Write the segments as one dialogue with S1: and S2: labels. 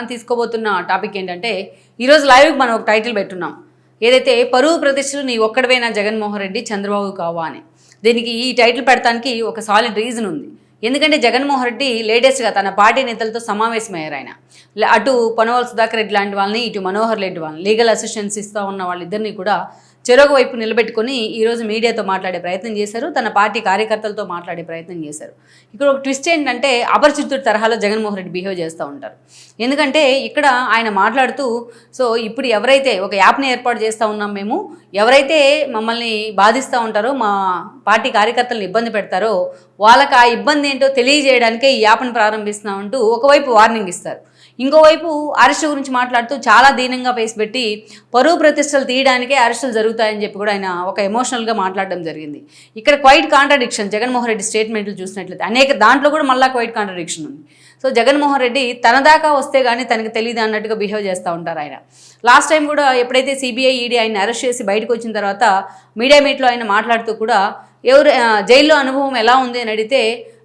S1: మనం తీసుకోబోతున్న టాపిక్ ఏంటంటే ఈరోజు లైవ్కి మనం ఒక టైటిల్ పెట్టున్నాం. ఏదైతే పరువు ప్రతిష్టలు నీ ఒక్కడవైనా జగన్మోహన్ రెడ్డి చంద్రబాబు కావా అని. దీనికి ఈ టైటిల్ పెడతానికి ఒక సాలిడ్ రీజన్ ఉంది. ఎందుకంటే జగన్మోహన్ రెడ్డి లేటెస్ట్గా తన పార్టీ నేతలతో సమావేశమయ్యారు ఆయన అటు పొనవల్ సుధాకర్ రెడ్డి లాంటి వాళ్ళని ఇటు మనోహర్ రెడ్డి వాళ్ళని లీగల్ అసిస్టెన్స్ ఇస్తూ ఉన్న వాళ్ళిద్దరినీ కూడా చెరోగ వైపు నిలబెట్టుకొని ఈరోజు మీడియాతో మాట్లాడే ప్రయత్నం చేశారు. తన పార్టీ కార్యకర్తలతో మాట్లాడే ప్రయత్నం చేశారు. ఇక్కడ ఒక ట్విస్ట్ ఏంటంటే అపరిచితుడి తరహాలో జగన్మోహన్ రెడ్డి బిహేవ్ చేస్తూ ఉంటారు. ఎందుకంటే ఇక్కడ ఆయన మాట్లాడుతూ సో ఇప్పుడు ఎవరైతే ఒక యాప్ని ఏర్పాటు చేస్తూ ఉన్నాం మేము ఎవరైతే మమ్మల్ని బాధిస్తూ ఉంటారో మా పార్టీ కార్యకర్తలను ఇబ్బంది పెడతారో వాళ్ళకి ఆ ఇబ్బంది ఏంటో తెలియజేయడానికే ఈ యాప్ని ప్రారంభిస్తున్నామంటూ ఒకవైపు వార్నింగ్ ఇస్తారు. ఇంకోవైపు అరెస్టు గురించి మాట్లాడుతూ చాలా దీనంగా ఫేస్ పెట్టి పరువు ప్రతిష్టలు తీయడానికే అరెస్టులు జరుగుతాయని చెప్పి కూడా ఆయన ఒక ఎమోషనల్గా మాట్లాడడం జరిగింది. ఇక్కడ క్వైట్ కాంట్రడిక్షన్ జగన్మోహన్ రెడ్డి స్టేట్మెంట్లు చూసినట్లయితే అనేక దాంట్లో కూడా మళ్ళీ క్వైట్ కాంట్రడిక్షన్ ఉంది. సో జగన్మోహన్ రెడ్డి తన దాకా వస్తే కానీ తనకి తెలియదు అన్నట్టుగా బిహేవ్ చేస్తూ ఉంటారు ఆయన. లాస్ట్ టైం కూడా ఎప్పుడైతే సిబిఐ ఈడీ ఆయన అరెస్ట్ చేసి బయటకు వచ్చిన తర్వాత మీడియా మీట్లో ఆయన మాట్లాడుతూ కూడా ఎవరు జైల్లో అనుభవం ఎలా ఉంది అని అడిగితే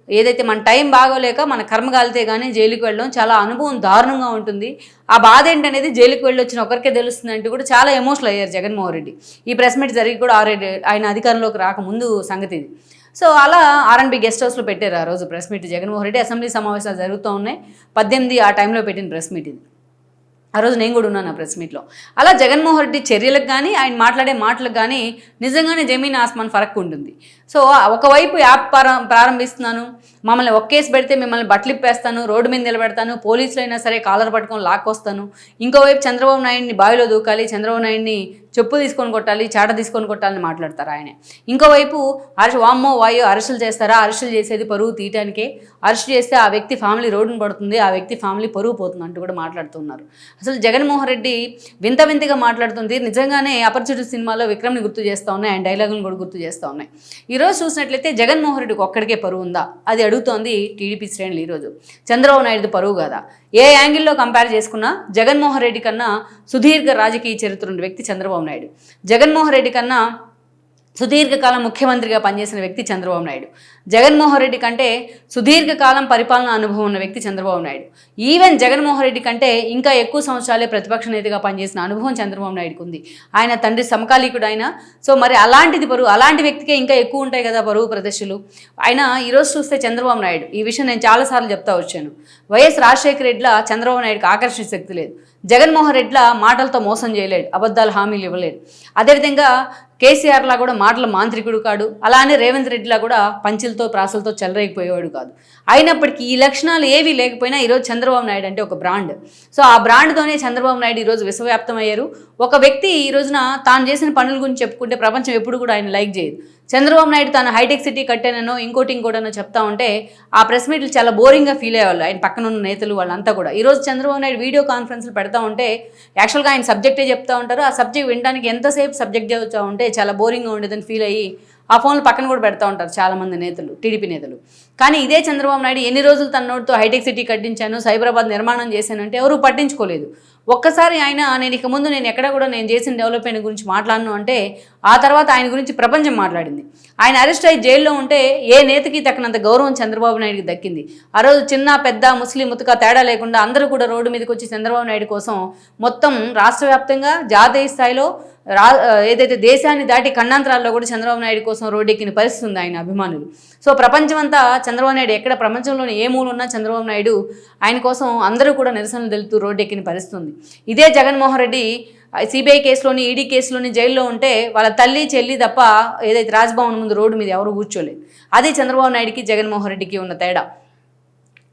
S1: ఏదైతే మన టైం బాగోలేక మన కర్మ కాలితే కానీ జైలుకి వెళ్ళడం చాలా అనుభవం దారుణంగా ఉంటుంది. ఆ బాధ ఏంటనేది జైలుకి వెళ్ళి వచ్చిన ఒకరికే తెలుస్తుంది అంటూ కూడా చాలా ఎమోషనల్ అయ్యారు జగన్మోహన్ రెడ్డి. ఈ ప్రెస్ మీట్ జరిగి కూడా ఆల్రెడీ ఆయన అధికారంలోకి రాకముందు సంగతి ఇది. సో అలా ఆర్ఎన్బి గెస్ట్ హౌస్లో పెట్టారు ఆ రోజు press meet. Jaganmohan Reddy assembly సమావేశాలు జరుగుతూ ఉన్నాయి. పద్దెనిమిది ఆ టైంలో పెట్టిన ప్రెస్ మీట్ ఇది. ఆ రోజు నేను కూడా ఉన్నాను ఆ ప్రెస్ మీట్లో. అలా జగన్మోహన్ రెడ్డి చర్యలకు కానీ ఆయన మాట్లాడే మాటలకు కానీ నిజంగానే జమీన్ ఆస్మాన్ ఫరక్ ఉంటుంది. సో ఒకవైపు యాప్ ప్రారం- ప్రారంభిస్తున్నాను. మమ్మల్ని ఒక కేసు పెడితే మిమ్మల్ని బట్టలిప్పేస్తాను రోడ్డు మీద నిలబెడతాను పోలీసులు అయినా సరే కాలర్ పట్టుకొని లాక్కొస్తాను. ఇంకోవైపు చంద్రబాబు నాయుడిని బావిలో దూకాలి చంద్రబాబు నాయుడిని చెప్పు తీసుకొని కొట్టాలి చాట తీసుకొని కొట్టాలని మాట్లాడతారు ఆయన. ఇంకోవైపు అరెస్ట్ వామ్మో వాయో అరెస్టులు చేస్తారా? అరెస్టులు చేసేది పరువు తీయటానికే. అరెస్ట్ చేస్తే ఆ వ్యక్తి ఫ్యామిలీ రోడ్డును పడుతుంది ఆ వ్యక్తి ఫ్యామిలీ పరువు పోతుంది అంటూ కూడా మాట్లాడుతున్నారు. అసలు జగన్మోహన్ రెడ్డి వింత వింతగా మాట్లాడుతుంది. నిజంగానే అపరిచిత సినిమాలో విక్రమ్ని గుర్తు చేస్తూ ఉన్నాయి ఆయన డైలాగులను కూడా గుర్తు చేస్తూ ఉన్నాయి. ఈరోజు చూసినట్లయితే జగన్మోహన్ రెడ్డికి ఒక్కడికే పరువు ఉందా? అది అడుగుతోంది టీడీపీ శ్రేణులు ఈరోజు చంద్రబాబు నాయుడు పరువు కదా? ఏ యాంగిల్లో కంపేర్ చేసుకున్నా జగన్మోహన్ రెడ్డి కన్నా సుదీర్ఘ రాజకీయ చరిత్ర ఉన్న వ్యక్తి చంద్రబాబు నాయుడు. జగన్మోహన్ రెడ్డి కన్నా సుదీర్ఘకాలం ముఖ్యమంత్రిగా పనిచేసిన వ్యక్తి చంద్రబాబు నాయుడు. జగన్మోహన్ రెడ్డి కంటే సుదీర్ఘకాలం పరిపాలన అనుభవం ఉన్న వ్యక్తి చంద్రబాబు నాయుడు. ఈవెన్ జగన్మోహన్ రెడ్డి కంటే ఇంకా ఎక్కువ సంవత్సరాలే ప్రతిపక్ష నేతగా పనిచేసిన అనుభవం చంద్రబాబు నాయుడుకు ఉంది. ఆయన తండ్రి సమకాలీకుడు ఆయన సో మరి అలాంటిది పరువు అలాంటి వ్యక్తికే ఇంకా ఎక్కువ ఉంటాయి కదా పరువు ప్రదర్శనలు ఆయన ఈరోజు చూస్తే చంద్రబాబు నాయుడు. ఈ విషయం నేను చాలాసార్లు చెప్తా వచ్చాను. వైఎస్ రాజశేఖర రెడ్డిలా చంద్రబాబు నాయుడుకి ఆకర్షణ శక్తి లేదు. జగన్మోహన్ రెడ్డిలా మాటలతో మోసం చేయలేడు అబద్ధాలు హామీలు ఇవ్వలేడు. అదేవిధంగా కేసీఆర్లా కూడా మాటల మాంత్రికుడు కాడు. అలానే రేవంత్ రెడ్డిలా కూడా పంచులతో ప్రాసలతో చెలరేగిపోయేవాడు కాదు. అయినప్పటికీ ఈ లక్షణాలు ఏవి లేకపోయినా ఈరోజు చంద్రబాబు నాయుడు అంటే ఒక బ్రాండ్. సో ఆ బ్రాండ్తోనే చంద్రబాబు నాయుడు ఈరోజు విశ్వవ్యాప్తం అయ్యారు ఒక వ్యక్తి ఈ రోజున తాను చేసిన పనుల గురించి చెప్పుకుంటే ప్రపంచం ఎప్పుడు కూడా ఆయన లైక్ చేయదు. చంద్రబాబు నాయుడు తాను హైటెక్ సిటీ కట్టానో ఇంకోటి ఇంకోటనో చెప్తా ఉంటే ఆ ప్రెస్ మీట్లు చాలా బోరింగ్గా ఫీల్ అయ్యేవాళ్ళు ఆయన పక్కన ఉన్న నేతలు వాళ్ళంతా కూడా. ఈరోజు చంద్రబాబు నాయుడు వీడియో కాన్ఫరెన్స్లు పెడతా ఉంటే యాక్చువల్గా ఆయన సబ్జెక్టే చెప్తా ఉంటారు ఆ సబ్జెక్ట్ వినడానికి ఎంతసేపు సబ్జెక్ట్ చదువుతూ ఉంటే చాలా బోరింగ్గా ఉండేదని ఫీల్ అయ్యి ఆ ఫోన్లు పక్కన కూడా పెడతా ఉంటారు చాలామంది నేతలు టీడీపీ నేతలు. కానీ ఇదే చంద్రబాబు నాయుడు ఎన్ని రోజులు తన నోటితో హైటెక్ సిటీ కట్టించాను సైబరాబాద్ నిర్మాణం చేశానంటే ఎవరు పట్టించుకోలేదు. ఒక్కసారి ఆయన నేను ఇక ముందు నేను ఎక్కడ కూడా నేను చేసిన డెవలప్మెంట్ గురించి మాట్లాడను అంటే ఆ తర్వాత ఆయన గురించి ప్రపంచం మాట్లాడింది. ఆయన అరెస్ట్ అయ్యి జైల్లో ఉంటే ఏ నేతకి తగినంత గౌరవం చంద్రబాబు నాయుడుకి దక్కింది. ఆ రోజు చిన్న పెద్ద ముస్లిం ముతక తేడా లేకుండా అందరూ కూడా రోడ్డు మీదకి వచ్చి చంద్రబాబు నాయుడు కోసం మొత్తం రాష్ట్ర వ్యాప్తంగా జాతీయ స్థాయిలో రా ఏదైతే దేశాన్ని దాటి ఖండాంతరాల్లో కూడా చంద్రబాబు నాయుడు కోసం రోడ్డెక్కిన పరిస్థితి ఉంది ఆయన అభిమానులు. సో ప్రపంచమంతా చంద్రబాబు నాయుడు ఎక్కడ ప్రపంచంలోని ఏ మూలు ఉన్నా చంద్రబాబు నాయుడు ఆయన కోసం అందరూ కూడా నిరసనలు తెలుపుతూ రోడ్డెక్కిన పరిస్థితుంది. ఇదే జగన్మోహన్ రెడ్డి సిబిఐ కేసులోని ఈడీ కేసులోని జైల్లో ఉంటే వాళ్ళ తల్లి చెల్లి తప్ప ఏదైతే రాజ్భవన్ ముందు రోడ్డు మీద ఎవరు కూర్చోలేదు. అది చంద్రబాబు నాయుడికి జగన్మోహన్ రెడ్డికి ఉన్న తేడా.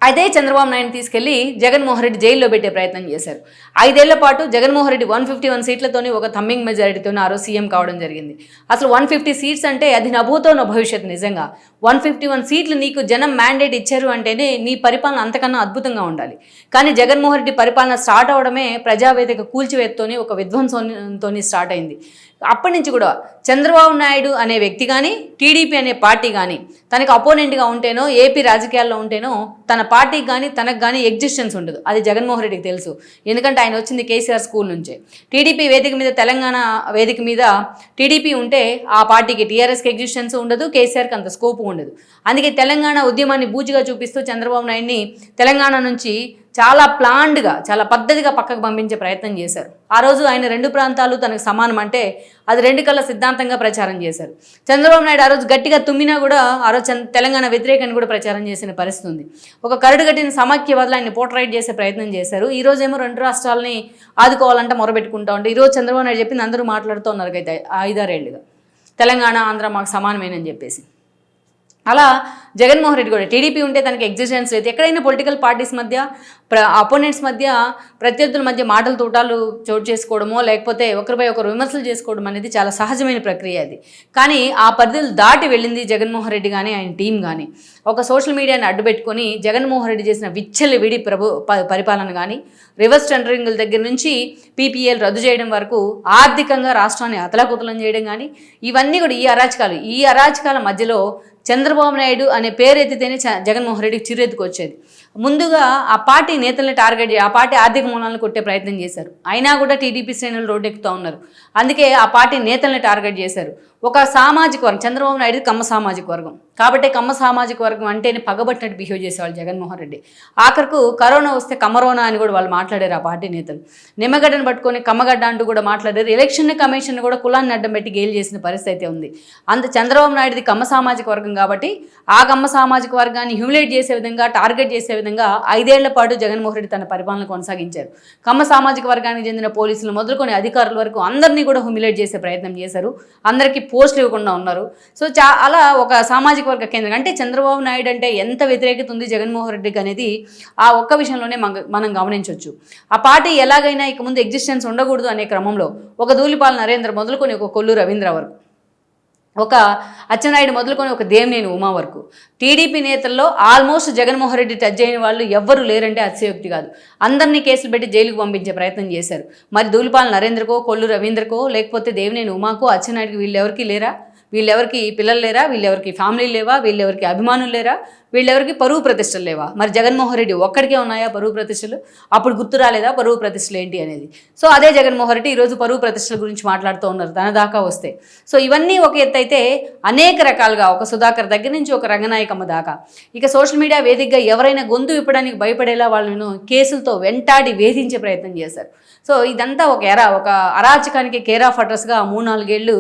S1: అదే చంద్రబాబు నాయుడు తీసుకెళ్ళి జగన్మోహన్ రెడ్డి జైల్లో పెట్టే ప్రయత్నం చేశారు. ఐదేళ్ళ పాటు Jaganmohan Reddy one fifty one సీట్లతోని ఒక థమ్మింగ్ మెజారిటీతో ఆ రోజు సీఎం కావడం జరిగింది. అసలు వన్ ఫిఫ్టీ సీట్స్ అంటే అది నభూతో నా భవిష్యత్తు నిజంగా. వన్ ఫిఫ్టీ వన్ సీట్లు నీకు జనం మ్యాండేట్ ఇచ్చారు అంటేనే నీ పరిపాలన అంతకన్నా అద్భుతంగా ఉండాలి. కానీ జగన్మోహన్ రెడ్డి పరిపాలన స్టార్ట్ అవడమే ప్రజావేదిక కూల్చివేతతోని ఒక విధ్వంసంతో స్టార్ట్ అయింది. అప్పటి నుంచి కూడా చంద్రబాబు నాయుడు అనే వ్యక్తి కానీ టీడీపీ అనే పార్టీ కానీ తనకు అపోనెంట్గా ఉంటేనో ఏపీ రాజకీయాల్లో ఉంటేనో తన పార్టీకి కానీ తనకు కానీ ఎగ్జిస్టెన్స్ ఉండదు. అది జగన్మోహన్ రెడ్డికి తెలుసు. ఎందుకంటే ఆయన వచ్చింది కేసీఆర్ స్కూల్ నుంచే. టీడీపీ వేదిక మీద తెలంగాణ వేదిక మీద టీడీపీ ఉంటే ఆ పార్టీకి టీఆర్ఎస్కి ఎగ్జిస్టెన్స్ ఉండదు కేసీఆర్కి అంత స్కోప్ ఉండదు. అందుకే తెలంగాణ ఉద్యమాన్ని బూచిగా చూపిస్తూ చంద్రబాబు నాయుడిని తెలంగాణ నుంచి చాలా ప్లాన్డ్గా చాలా పద్ధతిగా పక్కకు పంపించే ప్రయత్నం చేశారు. ఆ రోజు ఆయన రెండు ప్రాంతాలు తనకు సమానం అంటే అది రెండు కళ్ళ సిద్ధాంతంగా ప్రచారం చేశారు. చంద్రబాబు నాయుడు ఆ రోజు గట్టిగా తుమ్మినా కూడా ఆ రోజు తెలంగాణ వ్యతిరేకాన్ని కూడా ప్రచారం చేసిన పరిస్థితి ఉంది. ఒక కరడు కట్టిన సమాఖ్యవాదులు ఆయన పోర్ట్రైట్ చేసే ప్రయత్నం చేశారు. ఈ రోజు ఏమో రెండు రాష్ట్రాలని ఆదుకోవాలంటే మొరబెట్టుకుంటా ఉంటే ఈ రోజు చంద్రబాబు నాయుడు చెప్పింది అందరూ మాట్లాడుతూ ఉన్నారు అయితే ఐదారేళ్ళుగా. తెలంగాణ ఆంధ్ర మాకు సమానమేనని చెప్పేసి. అలా జగన్మోహన్ రెడ్డి కూడా. టీడీపీ ఉంటే తనకి ఎగ్జిస్టెన్స్ లేదు. ఎక్కడైనా పొలిటికల్ పార్టీస్ మధ్య ప్ర అపోనెంట్స్ మధ్య ప్రత్యర్థుల మధ్య మాటలు తూటాలు చోటు చేసుకోవడమో లేకపోతే ఒకరిపై ఒకరు విమర్శలు చేసుకోవడం అనేది చాలా సహజమైన ప్రక్రియ అది. కానీ ఆ పరిధులు దాటి వెళ్ళింది జగన్మోహన్ రెడ్డి కానీ ఆయన టీం కానీ ఒక సోషల్ మీడియాని అడ్డుపెట్టుకొని జగన్మోహన్ రెడ్డి చేసిన విచ్చలి విడి ప్రభు ప- పరిపాలన కానీ రివర్స్ టెండరింగ్ల దగ్గర నుంచి పీపీఎల్ రద్దు చేయడం వరకు ఆర్థికంగా రాష్ట్రాన్ని అతలాకుతలం చేయడం కానీ ఇవన్నీ కూడా ఈ అరాచకాలు. ఈ అరాచకాల మధ్యలో చంద్రబాబు నాయుడు అనే పేరు ఎత్తితేనే జగన్మోహన్ రెడ్డికి చిరెత్తుకు వచ్చేది ముందుగా ఆ పార్టీ నేతల్ని టార్గెట్ ఆ పార్టీ ఆర్థిక మూలాలను కొట్టే ప్రయత్నం చేశారు. అయినా కూడా టీడీపీ శ్రేణులు రోడ్డెక్కుతూ ఉన్నారు. అందుకే ఆ పార్టీ నేతల్ని టార్గెట్ చేశారు. ఒక సామాజిక వర్గం చంద్రబాబు నాయుడు కమ్మ సామాజిక వర్గం. కాబట్టి కమ్మ సామాజిక వర్గం అంటేనే పగబట్టినట్టు బిహేవ్ చేసేవాళ్ళు జగన్మోహన్ రెడ్డి. ఆఖరకు కరోనా వస్తే కమరోనా అని కూడా వాళ్ళు మాట్లాడారు ఆ పార్టీ నేతలు. నిమ్మగడ్డను పట్టుకొని కమ్మగడ్డ అంటూ కూడా మాట్లాడారు. ఎలక్షన్ కమిషన్ కూడా కులాన్ని అడ్డం పెట్టి గేలు చేసిన పరిస్థితి అయితే ఉంది. అంత చంద్రబాబు నాయుడుది కమ్మ సామాజిక వర్గం కాబట్టి ఆ కమ్మ సామాజిక వర్గాన్ని హ్యూమిలేట్ చేసే విధంగా టార్గెట్ చేసే విధంగా ఐదేళ్ళ పాటు జగన్మోహన్ రెడ్డి తన పరిపాలన కొనసాగించారు. కమ్మ సామాజిక వర్గానికి చెందిన పోలీసులు మొదలుకొని అధికారుల వరకు అందరినీ కూడా హ్యూమిలేట్ చేసే ప్రయత్నం చేశారు. అందరికీ పోస్టులు ఇవ్వకుండా ఉన్నారు. సో చా అలా ఒక సామాజిక వర్గ కేంద్రం అంటే చంద్రబాబు నాయుడు అంటే ఎంత వ్యతిరేకత ఉంది జగన్మోహన్ రెడ్డికి అనేది ఆ ఒక్క విషయంలోనే మనం గమనించవచ్చు ఆ పార్టీ ఎలాగైనా ఇక ముందు ఎగ్జిస్టెన్స్ ఉండకూడదు అనే క్రమంలో ఒక ధూళిపాల నరేంద్ర మొదలుకొని ఒక కొల్లు రవీంద్ర వరకు. ఒక అచ్చెన్నాయుడు మొదలుకొని ఒక దేవినేని ఉమా వరకు. టీడీపీ నేతల్లో ఆల్మోస్ట్ జగన్మోహన్ రెడ్డి టచ్ అయిన వాళ్ళు ఎవ్వరు లేరంటే అతిశయోక్తి కాదు. అందరినీ కేసులు పెట్టి జైలుకు పంపించే ప్రయత్నం చేశారు. మరి దూలిపాల నరేంద్రకో కొల్లు రవీంద్రకో లేకపోతే దేవినేని ఉమాకో అచ్చెన్నాయుడికి వీళ్ళెవరికి లేరా? వీళ్ళెవరికి పిల్లలు లేరా? వీళ్ళెవరికి ఫ్యామిలీ లేవా? వీళ్ళెవరికి అభిమానులు లేరా? వీళ్ళెవరికి పరువు ప్రతిష్టలు లేవా? మరి జగన్మోహన్ రెడ్డి ఒక్కడికే ఉన్నాయా పరువు ప్రతిష్టలు? అప్పుడు గుర్తు రాలేదా పరువు ప్రతిష్టలు ఏంటి అనేది? సో అదే జగన్మోహన్ రెడ్డి ఈరోజు పరువు ప్రతిష్టల గురించి మాట్లాడుతూ ఉన్నారు తన దాకా వస్తే. సో ఇవన్నీ ఒక ఎత్తు అయితే అనేక రకాలుగా ఒక సుధాకర్ దగ్గర నుంచి ఒక రంగనాయకమ్మ దాకా. ఇక సోషల్ మీడియా వేదికగా ఎవరైనా గొంతు విప్పడానికి భయపడేలా వాళ్ళను కేసులతో వెంటాడి వేధించే ప్రయత్నం చేశారు. సో ఇదంతా ఒక ఎరా ఒక అరాచకానికి కేర్ ఆఫ్ అడ్రస్గా మూడు నాలుగేళ్ళు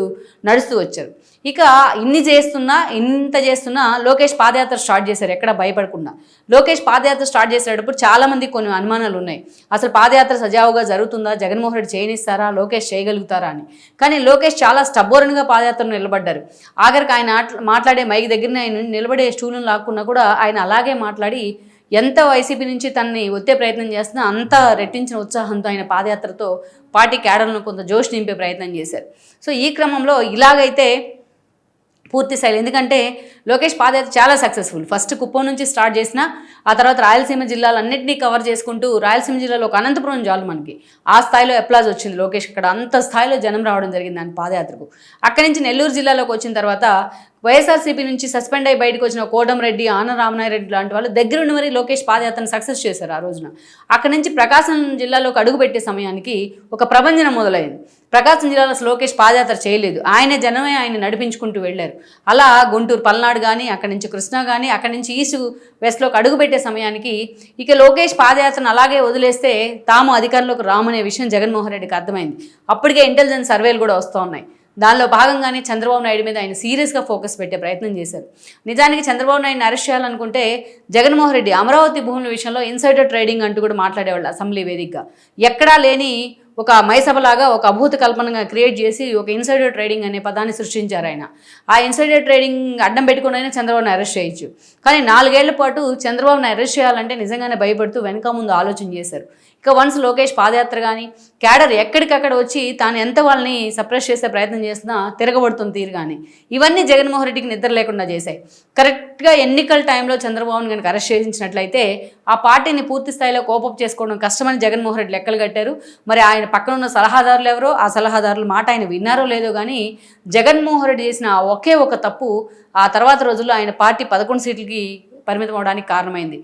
S1: నడుస్తూ వచ్చారు. ఇక ఇన్ని చేస్తున్నా ఇంత చేస్తున్నా లోకేష్ పాదయాత్ర స్టార్ట్ చేశారు ఎక్కడ భయపడకుండా. లోకేష్ పాదయాత్ర స్టార్ట్ చేసేటప్పుడు చాలామంది కొన్ని అనుమానాలు ఉన్నాయి. అసలు పాదయాత్ర సజావుగా జరుగుతుందా? జగన్మోహన్ రెడ్డి చేయనిస్తారా? లోకేష్ చేయగలుగుతారా అని. కానీ లోకేష్ చాలా స్టబ్బోరన్గా పాదయాత్రను నిలబడ్డారు. ఆఖరికి ఆయన మాట్లాడే మైక్ దగ్గరనే ఆయన నిలబడే స్టూలను లాక్కున్నా కూడా ఆయన అలాగే మాట్లాడి ఎంత వైసీపీ నుంచి తనని ఒత్తే ప్రయత్నం చేస్తున్నా అంత రెట్టించిన ఉత్సాహంతో ఆయన పాదయాత్రతో పార్టీ క్యాడర్లను కొంత జోష్ నింపే ప్రయత్నం చేశారు. సో ఈ క్రమంలో ఇలాగైతే పూర్తి శైలి. ఎందుకంటే లోకేష్ పాదయాత్ర చాలా సక్సెస్ఫుల్ ఫస్ట్ కుప్పం నుంచి స్టార్ట్ చేసిన ఆ తర్వాత రాయలసీమ జిల్లాలన్నింటినీ కవర్ చేసుకుంటూ రాయలసీమ జిల్లాలో ఒక అనంతపురం జాలు మనకి. ఆ స్థాయిలో అప్లాజ్ వచ్చింది. లోకేష్ అక్కడ అంత స్థాయిలో జనం రావడం జరిగింది ఆయన పాదయాత్రకు. అక్కడి నుంచి నెల్లూరు జిల్లాలోకి వచ్చిన తర్వాత వైఎస్ఆర్సీపీ నుంచి సస్పెండ్ అయ్యి బయటకు వచ్చిన కోటంరెడ్డి ఆన రామనాయరెడ్డి లాంటి వాళ్ళు దగ్గరుండి మరి లోకేష్ పాదయాత్రను సక్సెస్ చేశారు ఆ రోజున. అక్కడి నుంచి ప్రకాశం జిల్లాలోకి అడుగుపెట్టే సమయానికి ఒక ప్రబంధనం మొదలైంది. ప్రకాశం జిల్లాలో లోకేష్ పాదయాత్ర చేయలేదు. ఆయన జనమే ఆయన నడిపించుకుంటూ వెళ్ళారు. అలా గుంటూరు పల్నాడు కానీ అక్కడి నుంచి కృష్ణ కానీ అక్కడి నుంచి ఈస్ట్ వెస్ట్లోకి అడుగుపెట్టే సమయానికి ఇక లోకేష్ పాదయాత్రను అలాగే వదిలేస్తే తాము అధికారంలోకి రామనే విషయం జగన్మోహన్ రెడ్డికి అర్థమైంది. అప్పటికే ఇంటెలిజెన్స్ సర్వేలు కూడా వస్తూ ఉన్నాయి. దానిలో భాగంగానే చంద్రబాబు నాయుడు మీద ఆయన సీరియస్గా ఫోకస్ పెట్టే ప్రయత్నం చేశారు. నిజానికి చంద్రబాబు నాయుడుని అరెస్ట్ చేయాలనుకుంటే జగన్మోహన్ రెడ్డి అమరావతి భూముల విషయంలో ఇన్సైడర్ ట్రేడింగ్ అంటూ కూడా మాట్లాడేవాళ్ళు అసెంబ్లీ వేదికగా. ఎక్కడా లేని ఒక మైసభలాగా ఒక అభూత కల్పనగా క్రియేట్ చేసి ఒక ఇన్సైడర్ ట్రేడింగ్ అనే పదాన్ని సృష్టించారు ఆయన. ఆ ఇన్సైడర్ ట్రేడింగ్ అడ్డం పెట్టుకుని అయినా చంద్రబాబుని అరెస్ట్ చేయొచ్చు. కానీ నాలుగేళ్ళ పాటు చంద్రబాబుని అరెస్ట్ చేయాలంటే నిజంగానే భయపడుతూ వెనక ముందు ఆలోచన చేశారు. ఇక వన్స్ లోకేష్ పాదయాత్ర కానీ క్యాడర్ ఎక్కడికక్కడ వచ్చి తాను ఎంత వాళ్ళని సప్రెస్ చేసే ప్రయత్నం చేస్తున్నా తిరగబడుతుంది తీరు కానీ ఇవన్నీ జగన్మోహన్ రెడ్డికి నిద్ర లేకుండా చేశాయి. కరెక్ట్గా ఎన్నికల టైంలో చంద్రబాబుని కనుక అరెస్ట్ చేయించినట్లయితే ఆ పార్టీని పూర్తి స్థాయిలో కోపప్ చేసుకోవడం కష్టమని జగన్మోహన్ రెడ్డి లెక్కలు కట్టారు. మరి ఆయన పక్కన ఉన్న సలహాదారులు ఎవరో ఆ సలహాదారుల మాట ఆయన విన్నారో లేదో కానీ జగన్మోహన్ రెడ్డి చేసిన ఒకే ఒక తప్పు ఆ తర్వాత రోజుల్లో ఆయన పార్టీ పదకొండు సీట్లకి పరిమితం అవడానికి కారణమైంది.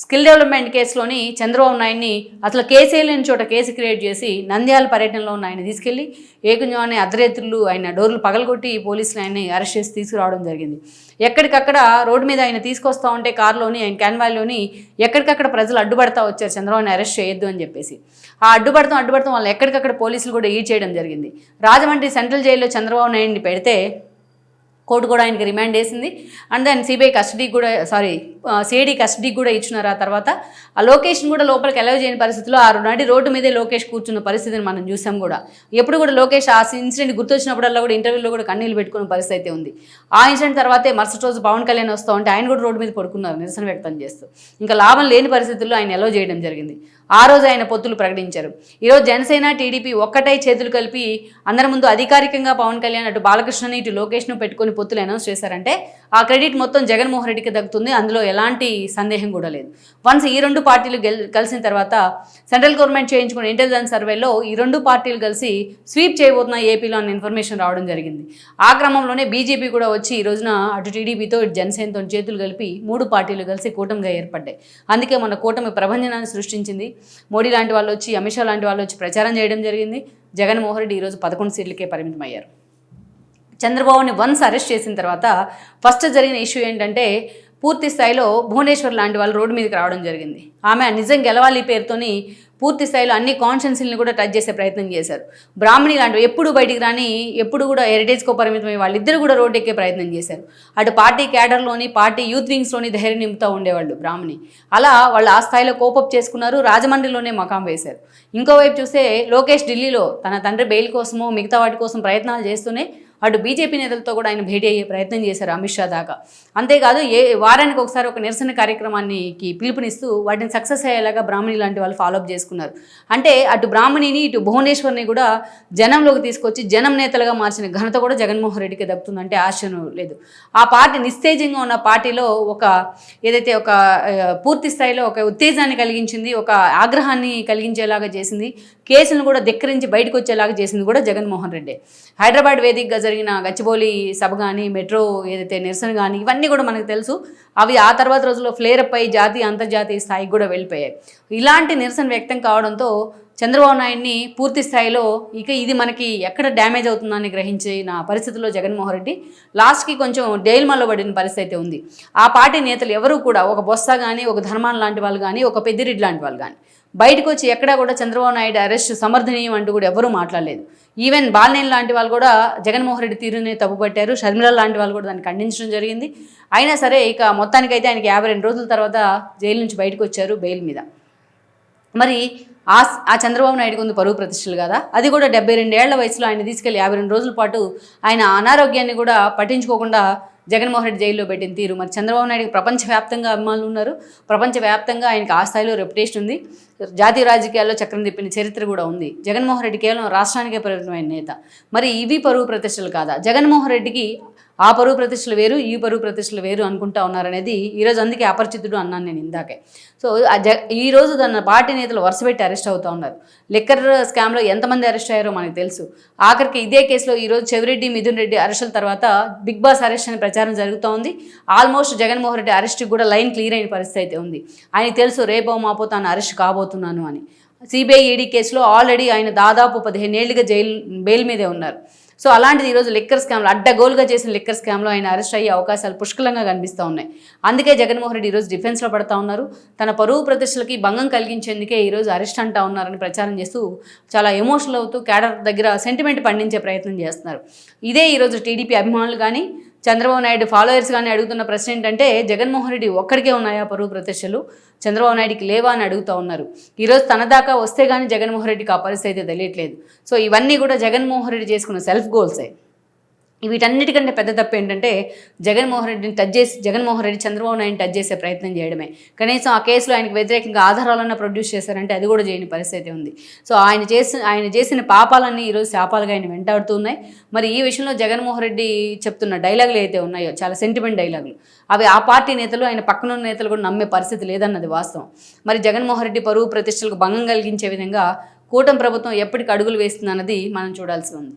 S1: స్కిల్ డెవలప్మెంట్ కేసులోని చంద్రబాబు నాయుడిని అసలు కేసే లేని చోట కేసు క్రియేట్ చేసి నంద్యాల పర్యటనలో ఉన్న ఆయన తీసుకెళ్ళి ఏకంజాన్ని అర్ధరేతులు ఆయన డోర్లు పగలగొట్టి పోలీసులు ఆయన్ని అరెస్ట్ చేసి తీసుకురావడం జరిగింది. ఎక్కడికక్కడ రోడ్డు మీద ఆయన తీసుకొస్తా ఉంటే కారులోని ఆయన క్యాన్వాల్లోని ఎక్కడికక్కడ ప్రజలు అడ్డుపడతా వచ్చారు చంద్రబాబుని అరెస్ట్ చేయొద్దు అని చెప్పేసి. ఆ అడ్డుపడతాం అడ్డుపడతాం వాళ్ళు ఎక్కడికక్కడ పోలీసులు కూడా ఈడ్ చేయడం జరిగింది. రాజమండ్రి సెంట్రల్ జైల్లో చంద్రబాబు నాయుడిని పెడితే కోర్టు కూడా ఆయనకి రిమాండ్ వేసింది. అండ్ దెన్ సిబిఐ కస్టడీ కూడా సారీ సిఐడి కస్టడీ కూడా ఇచ్చినారు ఆ తర్వాత. ఆ లొకేషన్ కూడా లోపలికి అలవ్ చేయని పరిస్థితిలో ఆ నాటి రోడ్డు మీదే లోకేష్ కూర్చున్న పరిస్థితిని మనం చూసాం కూడా. ఎప్పుడు కూడా లోకేష్ ఆ ఇన్సిడెంట్ గుర్తొచ్చినప్పుడల్లా కూడా ఇంటర్వ్యూలో కూడా కన్నీళ్ళు పెట్టుకున్న పరిస్థితి అయితే ఉంది. ఆ ఇన్సిడెంట్ తర్వాతే మరుసటి రోజు పవన్ కళ్యాణ్ వస్తూ ఉంటే ఆయన కూడా రోడ్డు మీద పడుకున్నారు నిరసన వ్యక్తం చేస్తూ. ఇంకా లాభం లేని పరిస్థితుల్లో ఆయన ఎలవ్ చేయడం జరిగింది. ఆ రోజు ఆయన పొత్తులు ప్రకటించారు. ఈరోజు జనసేన టీడీపీ ఒక్కటై చేతులు కలిపి అందరి ముందు అధికారికంగా పవన్ కళ్యాణ్ అటు బాలకృష్ణని ఇటు లోకేష్ను పెట్టుకొని పొత్తులు అనౌన్స్ చేశారంటే ఆ క్రెడిట్ మొత్తం జగన్మోహన్ రెడ్డికి దక్కుతుంది. అందులో ఎలాంటి సందేహం కూడా లేదు. వన్స్ ఈ రెండు పార్టీలు గెల్ కలిసిన తర్వాత సెంట్రల్ గవర్నమెంట్ చేయించుకున్న ఇంటెలిజెన్స్ సర్వేలో ఈ రెండు పార్టీలు కలిసి స్వీప్ చేయబోతున్న ఏపీలో అన్న ఇన్ఫర్మేషన్ రావడం జరిగింది. ఆ క్రమంలోనే బీజేపీ కూడా వచ్చి ఈ రోజున అటు టీడీపీతో ఇటు జనసేనతో చేతులు కలిపి మూడు పార్టీలు కలిసి కూటమిగా ఏర్పడ్డాయి. అందుకే మన కూటమి ప్రభంజనాన్ని సృష్టించింది. మోడీ లాంటి వాళ్ళు వచ్చి అమిత్ షా లాంటి వాళ్ళు వచ్చి ప్రచారం చేయడం జరిగింది. జగన్మోహన్ రెడ్డి ఈరోజు పదకొండు సీట్లకే పరిమితమయ్యారు. చంద్రబాబుని వన్స్ అరెస్ట్ చేసిన తర్వాత ఫస్ట్ జరిగిన ఇష్యూ ఏంటంటే పూర్తి స్థాయిలో భువనేశ్వర్ లాంటి వాళ్ళు రోడ్డు మీదకి రావడం జరిగింది. ఆమె నిజం గెలవాలి పేరుతోని పూర్తి స్థాయిలో అన్ని కాన్షియన్స్ని కూడా టచ్ చేసే ప్రయత్నం చేశారు. బ్రాహ్మణి లాంటి ఎప్పుడు బయటికి రాని ఎప్పుడు కూడా హెరిటేజ్కో పరిమితమై వాళ్ళిద్దరు కూడా రోడ్డు ఎక్కే ప్రయత్నం చేశారు. అటు పార్టీ క్యాడర్లోని పార్టీ యూత్ వింగ్స్లోని ధైర్యం నింపుతూ ఉండేవాళ్ళు బ్రాహ్మణి. అలా వాళ్ళు ఆ స్థాయిలో కోపప్ చేసుకున్నారు రాజమండ్రిలోనే మకాం వేశారు. ఇంకోవైపు చూస్తే లోకేష్ ఢిల్లీలో తన తండ్రి బెయిల్ కోసమో మిగతా వాటి కోసం ప్రయత్నాలు చేస్తూనే అటు బీజేపీ నేతలతో కూడా ఆయన భేటీ అయ్యే ప్రయత్నం చేశారు అమిత్ షా దాకా. అంతేకాదు ఏ వారానికి ఒకసారి ఒక నిరసన కార్యక్రమానికి పిలుపునిస్తూ వాటిని సక్సెస్ అయ్యేలాగా బ్రాహ్మణి లాంటి వాళ్ళు ఫాలోఅప్ చేసుకున్నారు. అంటే అటు బ్రాహ్మణిని ఇటు భువనేశ్వర్ని కూడా జనంలోకి తీసుకొచ్చి జనం నేతలుగా మార్చిన ఘనత కూడా జగన్మోహన్ రెడ్డికి దక్కుతుందంటే ఆశ్చర్యం లేదు. ఆ పార్టీ నిస్తేజంగా ఉన్న పార్టీలో ఒక ఏదైతే ఒక పూర్తి స్థాయిలో ఒక ఉత్తేజాన్ని కలిగించింది ఒక ఆగ్రహాన్ని కలిగించేలాగా చేసింది కేసులను కూడా ధిక్కరించి బయటకు వచ్చేలాగా చేసింది కూడా జగన్మోహన్ రెడ్డి. హైదరాబాద్ వేదికగా జరిగిన గచ్చిబౌలి సభ కానీ మెట్రో ఏదైతే నిరసన కానీ ఇవన్నీ కూడా మనకు తెలుసు. అవి ఆ తర్వాత రోజుల్లో ఫ్లేరప్ అయి జాతీయ అంతర్జాతీయ స్థాయికి కూడా వెళ్ళిపోయాయి. ఇలాంటి నిరసన వ్యక్తం కావడంతో చంద్రబాబు నాయుడిని పూర్తి స్థాయిలో ఇక ఇది మనకి ఎక్కడ డ్యామేజ్ అవుతుందని గ్రహించిన పరిస్థితుల్లో జగన్మోహన్ రెడ్డి లాస్ట్కి కొంచెం డైల్మాలో పడిన పరిస్థితి అయితే ఉంది. ఆ పార్టీ నేతలు ఎవరూ కూడా ఒక బొత్స కానీ ఒక ధర్మాన్ లాంటి వాళ్ళు కానీ ఒక పెద్దిరెడ్డి లాంటి వాళ్ళు కానీ బయటకు వచ్చి ఎక్కడా కూడా చంద్రబాబు నాయుడు అరెస్ట్ సమర్థనీయం అంటూ కూడా ఎవరూ మాట్లాడలేదు. ఈవెన్ బాలినేని లాంటి వాళ్ళు కూడా జగన్మోహన్ రెడ్డి తీరునే తప్పుపట్టారు. షర్మిల లాంటి వాళ్ళు కూడా దాన్ని ఖండించడం జరిగింది. అయినా సరే ఇక మొత్తానికైతే ఆయనకి యాభై రెండు రోజుల తర్వాత జైలు నుంచి బయటకు వచ్చారు బెయిల్ మీద. మరి ఆ ఆ చంద్రబాబు నాయుడుకి ఉంది పరువు ప్రతిష్టలు కదా? అది కూడా డెబ్బై రెండేళ్ళ వయసులో ఆయన తీసుకెళ్ళి యాభై రెండు రోజుల పాటు ఆయన అనారోగ్యాన్ని కూడా పట్టించుకోకుండా జగన్మోహన్ రెడ్డి జైల్లో పెట్టిన తీరు. మరి చంద్రబాబు నాయుడుకి ప్రపంచవ్యాప్తంగా అభిమానులు ఉన్నారు. ప్రపంచవ్యాప్తంగా ఆయనకి ఆ స్థాయిలో రెప్యుటేషన్ ఉంది. జాతీయ రాజకీయాల్లో చక్రం తిప్పిన చరిత్ర కూడా ఉంది. జగన్మోహన్ రెడ్డి కేవలం రాష్ట్రానికే పరిమితమైన నేత. మరి ఇవి పరువు ప్రతిష్టలు కాదా? జగన్మోహన్ రెడ్డికి ఆ పరువు ప్రతిష్టలు వేరు ఈ పరువు ప్రతిష్టలు వేరు అనుకుంటా ఉన్నారనేది ఈరోజు అందుకే అపరిచితుడు అన్నాను నేను ఇందాకే. సో ఆ జ ఈరోజు తన పార్టీ నేతలు వరుసపెట్టి అరెస్ట్ అవుతూ ఉన్నారు. లిక్కర్ స్కామ్లో ఎంతమంది అరెస్ట్ అయ్యారో మనకు తెలుసు. ఆఖరికి ఇదే కేసులో ఈరోజు చెవిరెడ్డి మిథున్ రెడ్డి అరెస్టుల తర్వాత బిగ్ బాస్ అరెస్ట్ అనే ప్రచారం జరుగుతూ ఉంది. ఆల్మోస్ట్ జగన్మోహన్ రెడ్డి అరెస్ట్కి కూడా లైన్ క్లియర్ అయిన పరిస్థితి అయితే ఉంది. ఆయన తెలుసు రేపో మాపో తాను అరెస్ట్ కాబోతున్నాను అని. సిబిఐ ఈడీ కేసులో ఆల్రెడీ ఆయన దాదాపు పదిహేనేళ్ళుగా జైలు బెయిల్ మీదే ఉన్నారు. సో అలాంటిది ఈరోజు లిక్కర్ స్కామ్లో అడ్డగోలుగా చేసిన లిక్కర్ స్కామ్లో ఆయన అరెస్ట్ అయ్యే అవకాశాలు పుష్కలంగా కనిపిస్తూ ఉన్నాయి. అందుకే జగన్మోహన్ రెడ్డి ఈరోజు డిఫెన్స్లో పడతా ఉన్నారు. తన పరువు ప్రతిష్టలకి భంగం కలిగించేందుకే ఈరోజు అరెస్ట్ అంటా ఉన్నారని ప్రచారం చేస్తూ చాలా ఎమోషనల్ అవుతూ క్యాడర్ దగ్గర సెంటిమెంట్ పండించే ప్రయత్నం చేస్తున్నారు. ఇదే ఈరోజు టీడీపీ అభిమానులు కానీ చంద్రబాబు నాయుడు ఫాలోయర్స్ కానీ అడుగుతున్న ప్రశ్న ఏంటంటే జగన్మోహన్ రెడ్డి ఒక్కడికే ఉన్నాయా పరువు ప్రతిష్టలు? చంద్రబాబు నాయుడికి లేవా అని అడుగుతూ ఉన్నారు. ఈరోజు తన దాకా వస్తే కానీ జగన్మోహన్ రెడ్డికి ఆ పరిస్థితి అయితే తెలియట్లేదు. సో ఇవన్నీ కూడా జగన్మోహన్ రెడ్డి చేసుకున్న సెల్ఫ్ గోల్సే. వీటన్నిటికంటే పెద్ద తప్పు ఏంటంటే జగన్మోహన్ రెడ్డిని టచ్ చేసి జగన్మోహన్ రెడ్డి చంద్రబాబు నాయుడిని టచ్ చేసే ప్రయత్నం చేయడమే. కనీసం ఆ కేసులో ఆయనకు వ్యతిరేకంగా ఆధారాలన్నా ప్రొడ్యూస్ చేశారంటే అది కూడా చేయని పరిస్థితి ఉంది. సో ఆయన చేసిన ఆయన చేసిన పాపాలన్నీ ఈరోజు శాపాలుగా ఆయన వెంటాడుతూ ఉన్నాయి. మరి ఈ విషయంలో జగన్మోహన్ రెడ్డి చెప్తున్న డైలాగులు అయితే ఉన్నాయో చాలా సెంటిమెంట్ డైలాగులు అవి ఆ పార్టీ నేతలు ఆయన పక్కన ఉన్న నేతలు కూడా నమ్మే పరిస్థితి లేదన్నది వాస్తవం. మరి జగన్మోహన్ రెడ్డి పరువు ప్రతిష్టలకు భంగం కలిగించే విధంగా కూటమి ప్రభుత్వం ఎప్పటికి అడుగులు వేస్తుందన్నది మనం చూడాల్సి ఉంది.